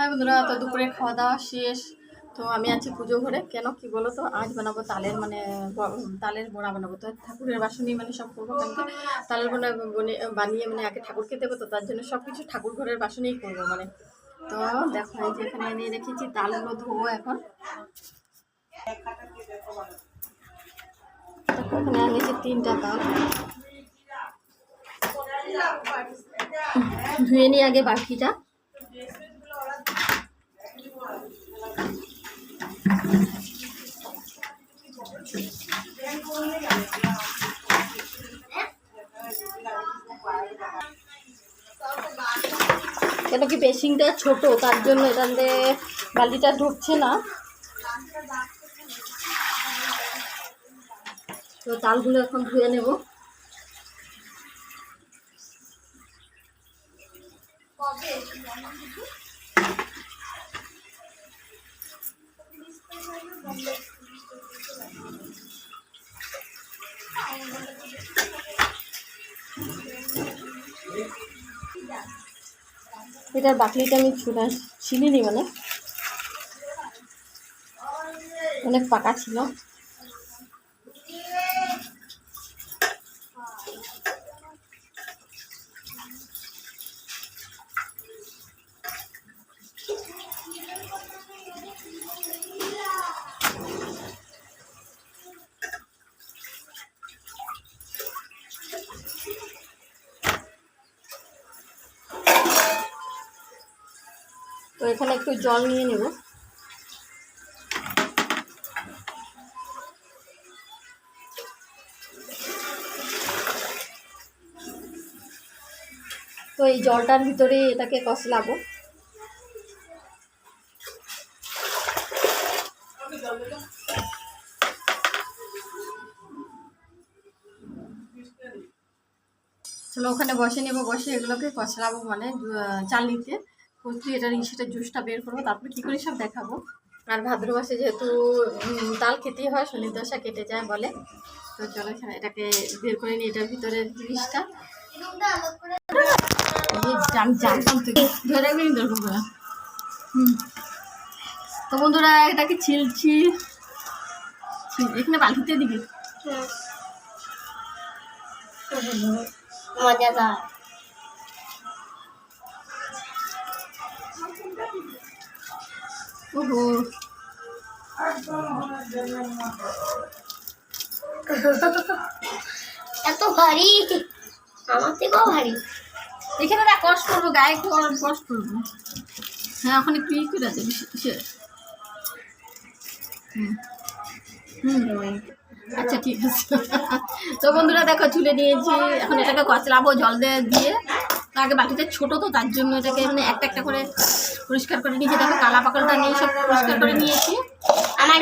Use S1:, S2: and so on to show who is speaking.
S1: হ্যাঁ বন্ধুরা, তো দুপুরে খাওয়া দাওয়া শেষ। তো আমি আছি পুজো ঘরে। কেন কি বলো তো আজ বানাবো তালের মানে তালের বড়া বানাবো। তো ঠাকুরের বাসনই মানে সব করব কেন তালের বড়া বনে- বানিয়ে মানে আগে ঠাকুরকে দেবো, তো তার জন্য সব কিছু ঠাকুর ঘরের বাসনেই করব মানে। তো দেখো, এই যে এখানে নিয়ে রেখেছি তালগুলো ধোবো এখন। তিনটা তাল। ধুয়ে নিই আগে বাকিটা কেন কি বেসিংটা ছোট? তার জন্য এটাতে বালিটা ঢুকছে না। তো তালগুলো এখন ধুয়ে নেব। এটার বাকলিটা আমি ছুটা ছিলিনি মানে অনেক পাকা ছিল। তো এখানে একটু জল নিয়ে নেব। তো এই জলটার ভিতরে এটাকে কষলাবো। ওখানে বসে নেব, বসে এগুলোকে কষলাবো মানে চালিতে কচি এটার সেটা জুসটা বের করব তারপরে কী করে সব দেখাবো। আর ভাদ্র মাসে যেহেতু তাল খেতেই হয় শনি দশা কেটে যায় বলে। তো চলো এখানে এটাকে বের করে নিই এটার ভিতরের জিনিসটা। আমি জানতাম ধরে রাখবি নি দরকার করে হুম। তো বন্ধুরা এটাকে ছিলছি ছিল- এখানে বালতিতে দিবি?
S2: মজাদার।
S1: ওহো
S2: এত ভারী। আমার থেকেও ভারী।
S1: এখানে না কষ্ট করব, গায়ে কষ্ট করব। হ্যাঁ ওখানে একটু করে আছে সে- হুম। হুম। আচ্ছা ঠিক আছে। তো বন্ধুরা, দেখো চুলে নিয়েছি। এখন এটাকে কচলাবো জল দিয়ে দিয়ে। আগে বাটিতে ছোট তো তার জন্য এটাকে মানে একটা একটা করে পরিষ্কার করে নিয়েছি। দেখো কালা পাকলটা নিয়ে সব পরিষ্কার করে নিয়েছি।
S2: আমার